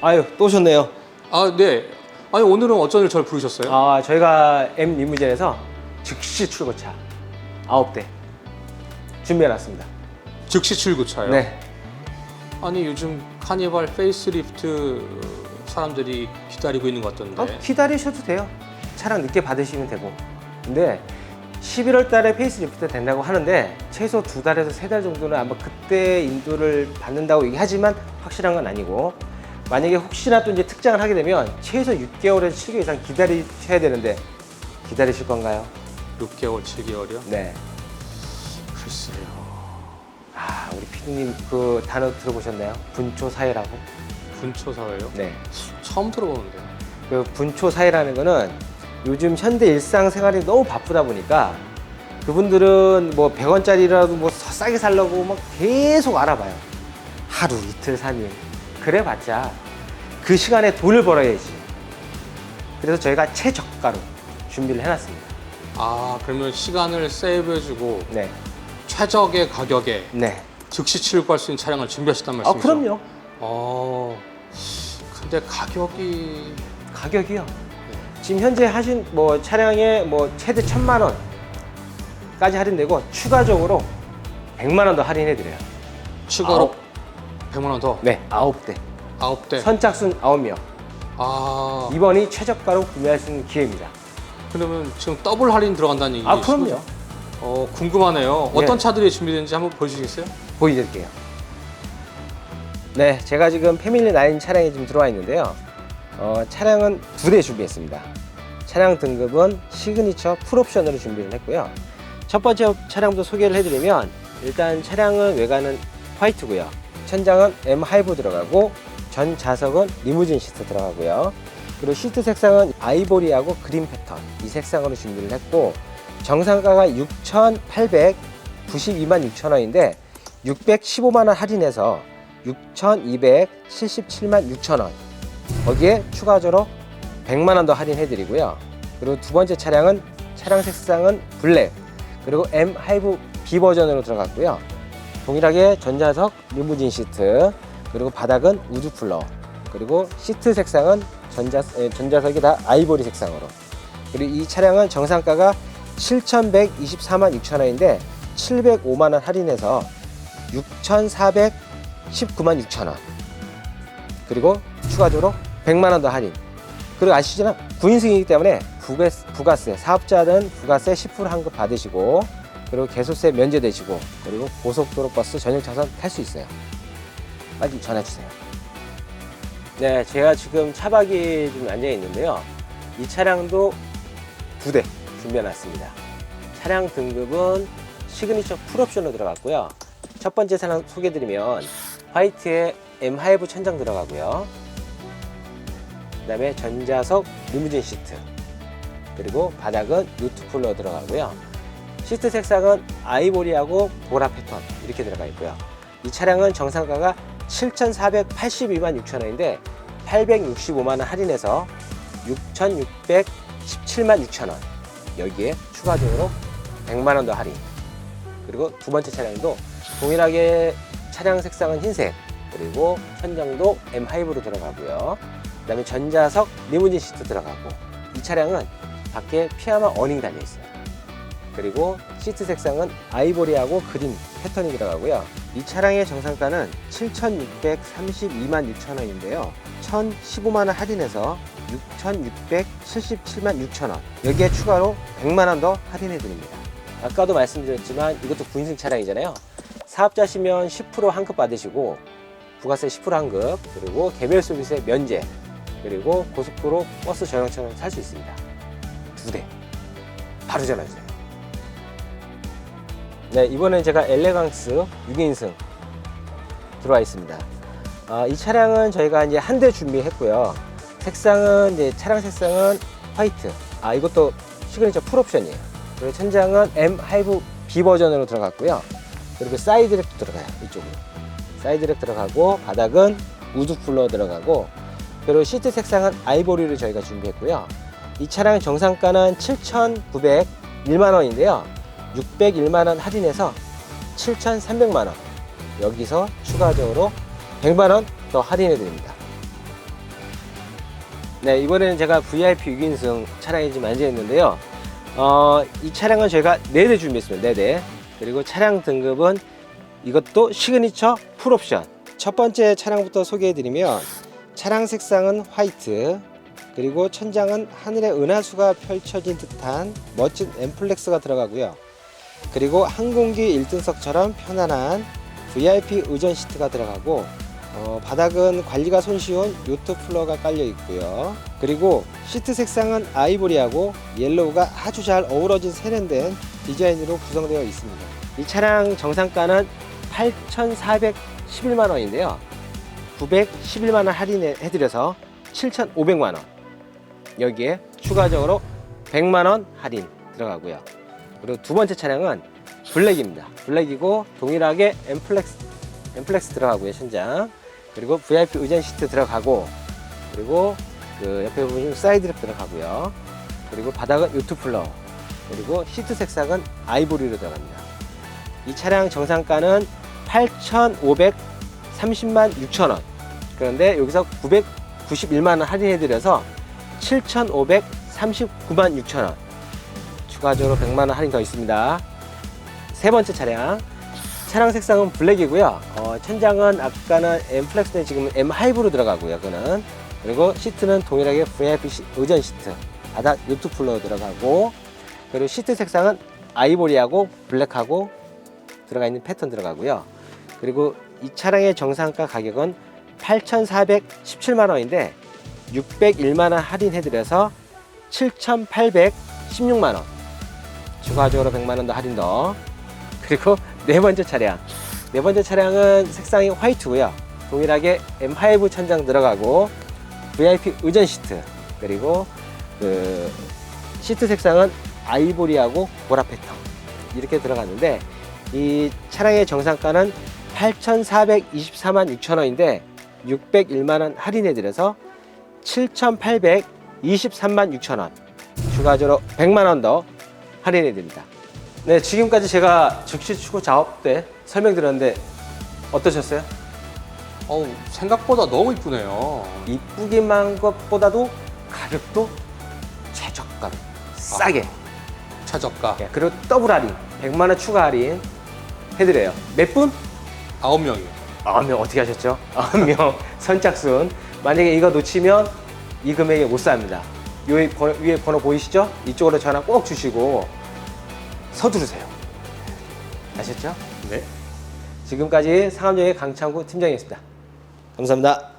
아유 또 오셨네요. 아, 네. 아니 오늘은 어쩐 일 저를 부르셨어요? 아 저희가 M 리무진에서 즉시 출고차 9대 준비해놨습니다. 즉시 출구차요. 네. 아니 요즘 카니발 페이스리프트 사람들이 기다리고 있는 것 같던데. 어, 기다리셔도 돼요. 차량 늦게 받으시면 되고. 근데 11월 달에 페이스리프트 된다고 하는데 최소 두 달에서 세 달 정도는 아마 그때 인도를 받는다고 얘기하지만 확실한 건 아니고 만약에 혹시나 또 이제 특장을 하게 되면 최소 6개월에서 7개월 이상 기다리셔야 되는데 기다리실 건가요? 6개월, 7개월이요? 네. 글쎄요. 아, 우리 피디님 그 단어 들어보셨나요? 분초 사회라고? 분초 사회요? 네. 처음 들어보는데요. 그 분초 사회라는 거는 요즘 현대 일상생활이 너무 바쁘다 보니까 그분들은 뭐 100원짜리라도 뭐 싸게 살려고 막 계속 알아봐요. 하루, 이틀, 삼일. 그래 봤자 그 시간에 돈을 벌어야지. 그래서 저희가 최저가로 준비를 해놨습니다. 아, 그러면 시간을 세이브해주고 네. 최적의 가격에 네. 즉시 출고할 수 있는 차량을 준비하셨단 아, 말씀이죠? 그럼요. 어, 근데 가격이 가격이요. 지금 현재 하신 뭐 차량에 뭐 최대 천만 원까지 할인되고 추가적으로 100만 원 더 할인해 드려요. 추가로 100만 원 더. 네, 아홉 대. 아홉 대. 선착순 아홉 명. 아, 이번이 최저가로 구매할 수 있는 기회입니다. 그러면 지금 더블 할인 들어간다는 얘기죠? 아, 그럼요. 어, 궁금하네요. 어떤 네. 차들이 준비되는지 한번 보여주시겠어요? 보여드릴게요. 네, 제가 지금 패밀리 9 차량이 지금 들어와 있는데요. 어, 차량은 두 대 준비했습니다. 차량 등급은 시그니처 풀옵션으로 준비를 했고요. 첫 번째 차량부터 소개를 해드리면 일단 차량은 외관은 화이트고요. 천장은 M 하이브 들어가고 전 좌석은 리무진 시트 들어가고요. 그리고 시트 색상은 아이보리하고 그린 패턴 이 색상으로 준비를 했고 정상가가 6,892만 6천 원인데 615만 원 할인해서 6,277만 6천 원. 거기에 추가적으로 100만 원 더 할인해 드리고요. 그리고 두 번째 차량은 차량 색상은 블랙. 그리고 M 하이브 B 버전으로 들어갔고요. 동일하게 전자석 리무진 시트, 그리고 바닥은 우드 쿨러, 그리고 시트 색상은 전자, 에, 전자석이 다 아이보리 색상으로. 그리고 이 차량은 정상가가 7,124만 6천 원인데 705만 원 할인해서 6,419만 6천 원. 그리고 추가적으로 100만 원 더 할인. 그리고 아시잖아 9인승이기 때문에 부가세, 부가세 사업자는 부가세 10% 환급 받으시고 그리고 개소세 면제되시고 그리고 고속도로 버스 전용 차선 탈 수 있어요. 빨리 전화 주세요. 네, 제가 지금 차박이 좀 앉아 있는데요. 이 차량도 두 대 준비해놨습니다. 차량 등급은 시그니처 풀옵션으로 들어갔고요. 첫 번째 차량 소개드리면 화이트에 M 하이브 천장 들어가고요. 그 다음에 전자석 리무진 시트 그리고 바닥은 유트 쿨러 들어가고요. 시트 색상은 아이보리하고 보라 패턴 이렇게 들어가 있고요. 이 차량은 정상가가 7,482만 6천 원인데 865만 원 할인해서 6,617만 6천 원 여기에 추가적으로 100만 원 더 할인 그리고 두 번째 차량도 동일하게 차량 색상은 흰색 그리고 천장도 M 하이브로 들어가고요. 그 다음에 전자석 리무진 시트 들어가고 이 차량은 밖에 피아마 어닝 달려 있어요. 그리고 시트 색상은 아이보리하고 그린 패턴이 들어가고요. 이 차량의 정상가는 7,632만 6천 원인데요. 1,015만 원 할인해서 6,677만 6천 원. 여기에 추가로 100만 원 더 할인해 드립니다. 아까도 말씀드렸지만 이것도 9인승 차량이잖아요. 사업자시면 10% 환급 받으시고 부가세 10% 환급 그리고 개별 서비스의 면제 그리고 고속도로 버스 전용차를 살수 있습니다. 두 대. 바로 전화 주세요. 네, 이번엔 제가 엘레강스 6인승 들어와 있습니다. 아, 이 차량은 저희가 이제 한 대 준비했고요. 색상은 이제 차량 색상은 화이트. 아, 이것도 시그니처 풀옵션이에요. 그리고 천장은 M 하이브 B 버전으로 들어갔고요. 그리고 사이드랙도 들어가요. 이쪽으로. 사이드랙 들어가고 바닥은 우드 쿨러 들어가고 그리고 시트 색상은 아이보리를 저희가 준비했고요. 이 차량 정상가는 7,901만 원인데요. 601만 원 할인해서 7,300만 원. 여기서 추가적으로 100만 원 더 할인해 드립니다. 네, 이번에는 제가 VIP 6인승 차량에 지금 앉아 있는데요. 어, 이 차량은 저희가 4대 준비했습니다. 4대. 그리고 차량 등급은 이것도 시그니처 풀옵션. 첫 번째 차량부터 소개해 드리면 차량 색상은 화이트, 그리고 천장은 하늘의 은하수가 펼쳐진 듯한 멋진 엠플렉스가 들어가고요. 그리고 항공기 1등석처럼 편안한 VIP 의전 시트가 들어가고 어, 바닥은 관리가 손쉬운 요트 플러가 깔려 있고요. 그리고 시트 색상은 아이보리하고 옐로우가 아주 잘 어우러진 세련된 디자인으로 구성되어 있습니다. 이 차량 정상가는 8,411만 원인데요. 911만 원 할인해 드려서 7,500만 원. 여기에 추가적으로 100만 원 할인 들어가고요. 그리고 두 번째 차량은 블랙입니다. 블랙이고 동일하게 엠플렉스 엠플렉스 들어가고요, 천장. 그리고 VIP 의전 시트 들어가고 그리고 그 옆에 보시면 사이드 랩 들어가고요. 그리고 바닥은 요트 플러 그리고 시트 색상은 아이보리로 들어갑니다. 이 차량 정상가는 8,530만 6천 원. 그런데 여기서 991만 원 할인해드려서 7,539만 6천 원. 추가적으로 100만 원 할인 더 있습니다. 세 번째 차량. 차량 색상은 블랙이고요. 어, 천장은 아까는 M 플렉스는 지금 M 하이브로 들어가고요. 그는 그리고 시트는 동일하게 VIP 시- 의전 시트, 바닥 요트 플로 들어가고 그리고 시트 색상은 아이보리하고 블랙하고 들어가 있는 패턴 들어가고요. 그리고 이 차량의 정상가 가격은 8,417만 원인데 601만 원 할인해드려서 7,816만 원. 추가적으로 100만 원 더 할인 더. 그리고 네 번째 차량. 네 번째 차량은 색상이 화이트고요. 동일하게 M5 천장 들어가고 VIP 의전 시트 그리고 그 시트 색상은 아이보리하고 보라 패턴 이렇게 들어갔는데 이 차량의 정상가는 8,424만 6천 원인데 601만 원 할인해드려서 7,823만 6천 원 추가적으로 100만 원 더 할인해 드립니다. 네, 지금까지 제가 즉시 추구 작업 때 설명드렸는데 어떠셨어요? 어우, 생각보다 너무 이쁘네요. 이쁘기만 한 것보다도 가격도 최저가로 싸게 최저가 예, 그리고 더블 할인 100만 원 추가 할인 해드려요. 몇 분? 아홉 명이요. 아홉 명 어떻게 하셨죠? 아홉 명 선착순. 만약에 이거 놓치면 이 금액에 못 삽니다. 요 번호, 위에 번호 보이시죠? 이쪽으로 전화 꼭 주시고 서두르세요. 아셨죠? 네. 지금까지 상암역의 강창구 팀장이었습니다. 감사합니다.